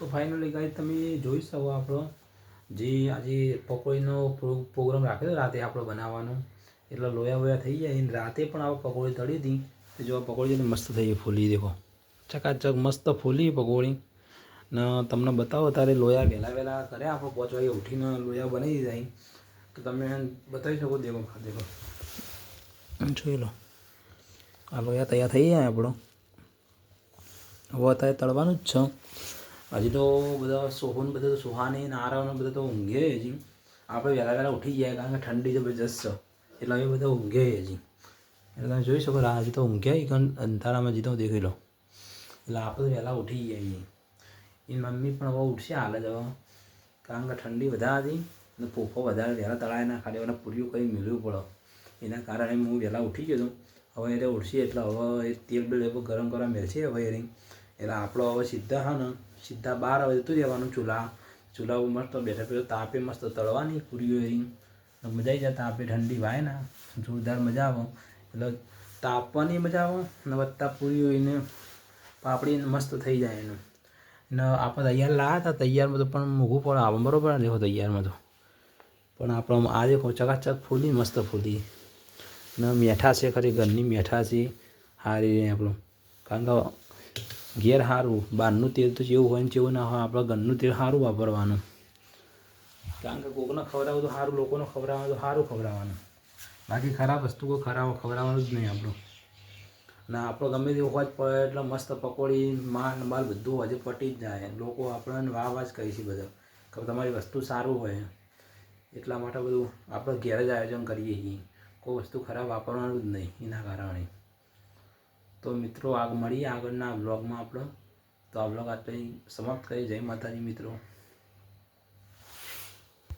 તો ફાઇનલી ગાઈ તમે જોઈ શકો આપણો જે આજે પકોડીનો પ્રોગ્રામ રાખ્યો રાતે આપણો બનાવવાનો. એટલે લોયા વોયા થઈ જાય રાતે પણ આ પકોડી તળી હતી. તો જો પકોડી છે મસ્ત થઈ ફૂલી, દેખો. ચકાચક મસ્ત ફૂલી પકોડી. ને તમને બતાવો તારે લોયા વહેલા વહેલા કરે આપણે. પાંચ વાગે ઉઠીને લોયા બનાવી જાય તો તમે બતાવી શકો, દેખો દેખો. જોઈ લો. આ લોયા તૈયાર થઈ જાય આપણો. હવે અત્યારે તળવાનું જ છે. હજી તો બધા સોહન, બધા તો સુહાની ને બધા તો ઊંઘે હજી. આપણે વહેલા વહેલા ઉઠી ગયા કારણ કે ઠંડી જબરજસ્ત છે. એટલે હવે બધા ઊંઘે હજી. એટલે તમે જોઈ શકો આ હજી તો ઊંઘ્યા કારણ અંધારામાં હજી તો દેખી લો. એટલે આપણે વહેલા ઉઠી જાય છીએ એની મમ્મી પણ હવે ઉઠશે હાલ જ હવે. કારણ કે ઠંડી વધારે હતી અને ફોફો વધારે વહેલા તળાય ના ખાલી એને પૂરીઓ કરી મેળવવું પડે. એના કારણે હું વહેલા ઉઠી ગયો હતો હવે એટલે ઉઠશે એટલે હવે એ તેલ બેલ ગરમ કરવા મેળશે હવે એની. એટલે આપણો હવે સીધા હા ને, સીધા બહાર હવે જતું રહેવાનું ચૂલા. ચૂલા મસ્ત બેઠા પેલો તાપે મસ્ત તળવાની પૂરીઓ મજા આવી જાય તાપે, ઠંડી વાય ને. જોરદાર મજા આવે. એટલે તાપવાની મજા આવે ને વધતા પૂરીઓ એને પાપડી મસ્ત થઈ જાય એનું. ને આપણે તૈયાર લાવ્યા હતા, તૈયારમાં તો પણ મોઘું પડે. આવે બરાબર દેખો તૈયારમાં તો. પણ આપણો આ દેખો ચકાચક ફૂલી, મસ્ત ફૂલી. ને મેઠા છે, ખરી ઘરની મેઠા છે. સારી આપણું. કારણ કે ઘેર સારું બહારનું તેલ તો જેવું હોય ને જેવું ના હોય, આપણે ઘરનું તેલ સારું વાપરવાનું. કારણ કે કોકને ખવડાવવું તો સારું, લોકોને ખવડાવવાનું તો સારું ખવડાવવાનું. બાકી ખરાબ વસ્તુ કોઈ ખરાબ ખવડાવવાનું જ નહીં આપણું. અને આપણો ગમે તેવું હોય પડે, એટલે મસ્ત પકોડી, માલ માલ બધું બધું હજુ પટી જ જાય. લોકો આપણને વાહ વાહ જ કહે છે બધા કે તમારી વસ્તુ સારું હોય. એટલા માટે બધું આપણે ઘેર જ આયોજન કરીએ છીએ. કોઈ વસ્તુ ખરાબ વાપરવાનું જ નહીં, એના કારણે. તો મિત્રો, આગ મળીએ આગળના બ્લોગમાં આપણો, તો આ બ્લોગ આપણે સમાપ્ત કરીએ. જય માતાજી મિત્રો.